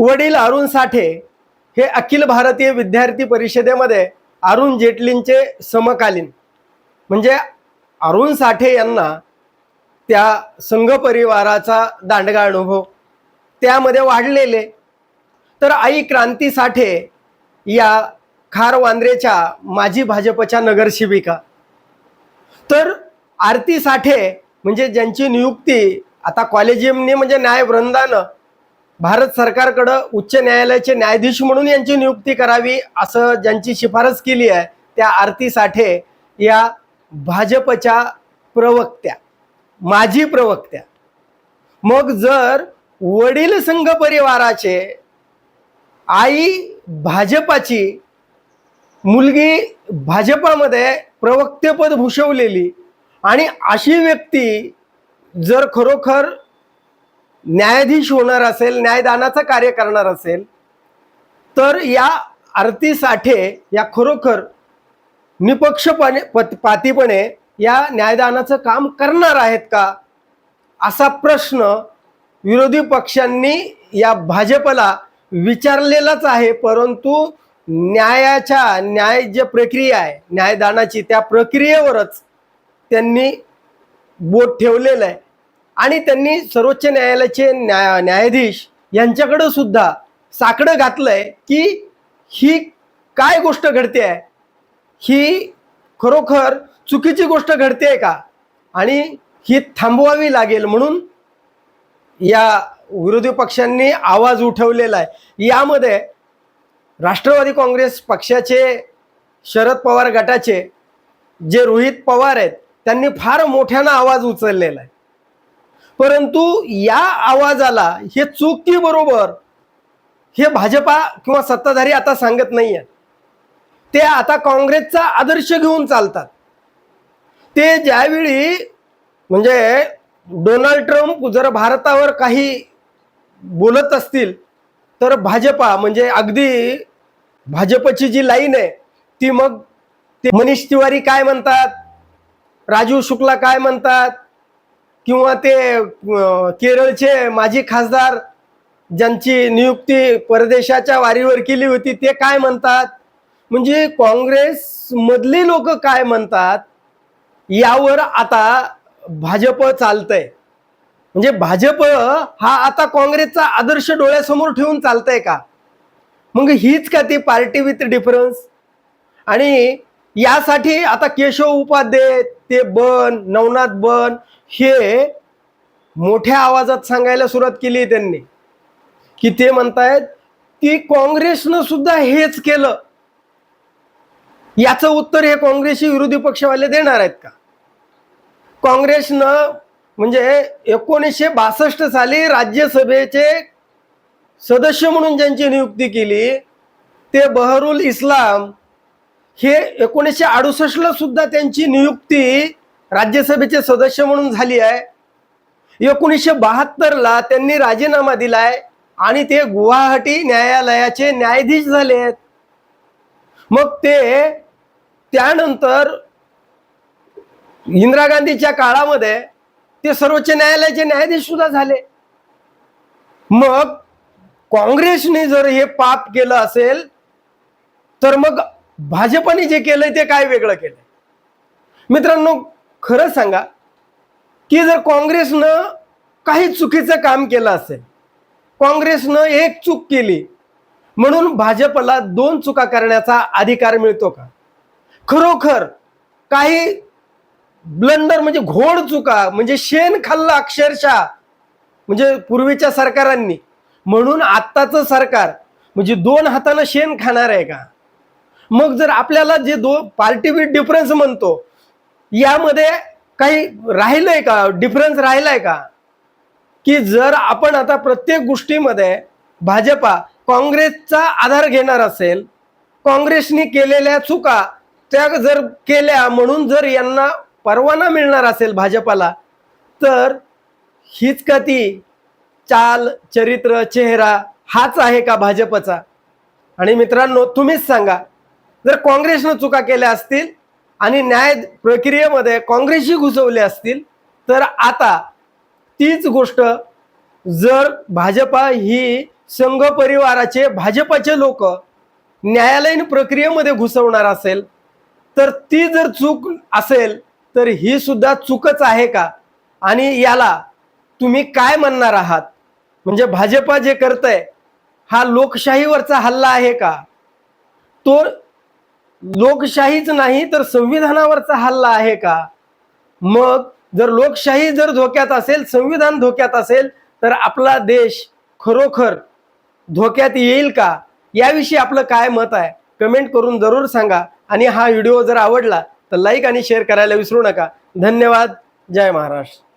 वडील अरुण साठे हे अखिल भारतीय विद्यार्थी परिषदेमध्ये अरुण जेटलींचे समकालीन. म्हणजे अरुण साठे यांना त्या संघ परिवाराचा दांडगा अनुभव त्यामध्ये वाढलेले. तर आई क्रांती साठे या खार वांद्रेच्या माजी भाजपच्या नगरसेविका. तर आरती साठे म्हणजे ज्यांची नियुक्ती आता कॉलेजियमने म्हणजे न्यायवृंदानं भारत सरकारकडं उच्च न्यायालयाचे न्यायाधीश म्हणून यांची नियुक्ती करावी असं ज्यांची शिफारस केली आहे त्या आरती साठे या भाजपच्या प्रवक्त्या माजी प्रवक्त्या. मग जर वडील संघ परिवाराचे आई भाजपाची मुलगी भाजपामध्ये प्रवक्तेपद भूषवलेली आणि अशी व्यक्ती जर खरोखर न्यायाधीश होणार असेल न्यायदानाचं कार्य करणार असेल तर या आरती साठे या खरोखर निपक्षपणे पत- पातीपणे या न्यायदानाचं काम करणार आहेत का? असा प्रश्न विरोधी पक्षांनी या भाजपला विचारलेलाच आहे परंतु न्यायाच्या न्याय जे प्रक्रिया आहे न्यायदानाची त्या प्रक्रियेवरच त्यांनी बोट ठेवलेलं आहे. आणि त्यांनी सर्वोच्च न्यायालयाचे न्याय न्यायाधीश यांच्याकडं सुद्धा साकडं घातलंय की ही काय गोष्ट घडते आहे? ही खरोखर चुकीची गोष्ट घडते आहे का? आणि ही थांबवावी लागेल म्हणून या विरोधी पक्षांनी आवाज उठवलेला आहे. यामध्ये राष्ट्रवादी काँग्रेस पक्षाचे शरद पवार गटाचे जे रोहित पवार आहेत त्यांनी फार मोठ्यानं आवाज उचललेला आहे. परंतु या आवाजाला हे चुकी बरोबर हे भाजपा किंवा सत्ताधारी आता सांगत नाही आहेत ते आता काँग्रेसचा आदर्श घेऊन चालतात. ते ज्यावेळी म्हणजे डोनाल्ड ट्रम्प जर भारतावर काही बोलत असतील तर भाजपा म्हणजे अगदी भाजपची जी लाईन आहे ती मग ते मनीष तिवारी काय म्हणतात? राजीव शुक्ला काय म्हणतात? किंवा ते केरळचे माजी खासदार ज्यांची नियुक्ती परदेशाच्या वारीवर केली होती ते काय म्हणतात? म्हणजे काँग्रेस मधली लोक काय म्हणतात? यावर आता भाजप चालतंय. म्हणजे भाजप हा आता काँग्रेसचा आदर्श डोळ्यासमोर ठेवून चालतंय का? मग हीच का ती पार्टी विथ डिफरन्स? आणि यासाठी आता केशव उपाध्ये ते बन नवनाथ बन हे मोठ्या आवाजात सांगायला सुरुवात केली त्यांनी. की ते म्हणतायत की काँग्रेसनं सुद्धा हेच केलं. याचं उत्तर हे काँग्रेसचे विरोधी पक्षवाले देणार आहेत का? काँग्रेसनं म्हणजे एकोणीसशे बासष्ट साली राज्यसभेचे सदस्य म्हणून ज्यांची नियुक्ती केली ते बहरुल इस्लाम हे एकोणीसशे अडुसष्टला सुद्धा त्यांची नियुक्ती राज्यसभेचे सदस्य म्हणून झाली आहे. एकोणीसशे बहात्तरला त्यांनी राजीनामा दिलाय आणि ते गुवाहाटी न्यायालयाचे न्यायाधीश झाले आहेत. मग ते त्यानंतर इंदिरा गांधीच्या काळामध्ये ते सर्वोच्च न्यायालयाचे न्यायाधीश सुद्धा झाले. मग काँग्रेसने जर हे पाप केलं असेल तर मग भाजपने जे केलंय ते काय वेगळं केलंय? मित्रांनो खरं सांगा की जर काँग्रेसनं काही चुकीचं काम केलं असेल काँग्रेसनं एक चूक केली म्हणून भाजपला दोन चुका करण्याचा अधिकार मिळतो का? खरोखर काही ब्लंडर म्हणजे घोड चुका म्हणजे शेण खाल्लं अक्षरशः म्हणजे पूर्वीच्या सरकारांनी म्हणून आत्ताचं सरकार म्हणजे दोन हातानं शेण खाणार आहे का? मग जर आपल्याला जे दो पार्टी विथ डिफरन्स म्हणतो यामध्ये काही राहिलंय का? डिफरन्स राहिलाय का? की जर आपण आता प्रत्येक गोष्टीमध्ये भाजपा काँग्रेसचा आधार घेणार असेल काँग्रेसने केलेल्या चुका त्या जर केल्या म्हणून जर यांना परवाना मिळणार असेल भाजपाला तर हीच का ती चाल चरित्र चेहरा हाच आहे का भाजपचा? आणि मित्रांनो तुम्हीच सांगा. जर काँग्रेसनं चुका केल्या असतील आणि न्याय प्रक्रियेमध्ये काँग्रेसही घुसवले असतील तर आता तीच गोष्ट जर भाजपा ही संघ परिवाराचे भाजपाचे लोक न्यायालयीन प्रक्रियेमध्ये घुसवणार असेल तर ती जर चूक असेल तर ही सुद्धा चूकच आहे का? आणि याला तुम्ही काय म्हणणार आहात? म्हणजे भाजपा जे करतंय हा लोकशाहीवरचा हल्ला आहे का? तो लोकशाहीच नाही तर संविधानावरचा हल्ला आहे का? मग जर लोकशाही जर धोक्यात असेल संविधान धोक्यात असेल तर आपला देश खरोखर धोक्यात येईल का? याविषयी आपलं काय मत आहे? कमेंट करून जरूर सांगा. आणि हा व्हिडिओ जर आवडला तर लाईक आणि शेअर करायला विसरू नका. धन्यवाद. जय महाराष्ट्र.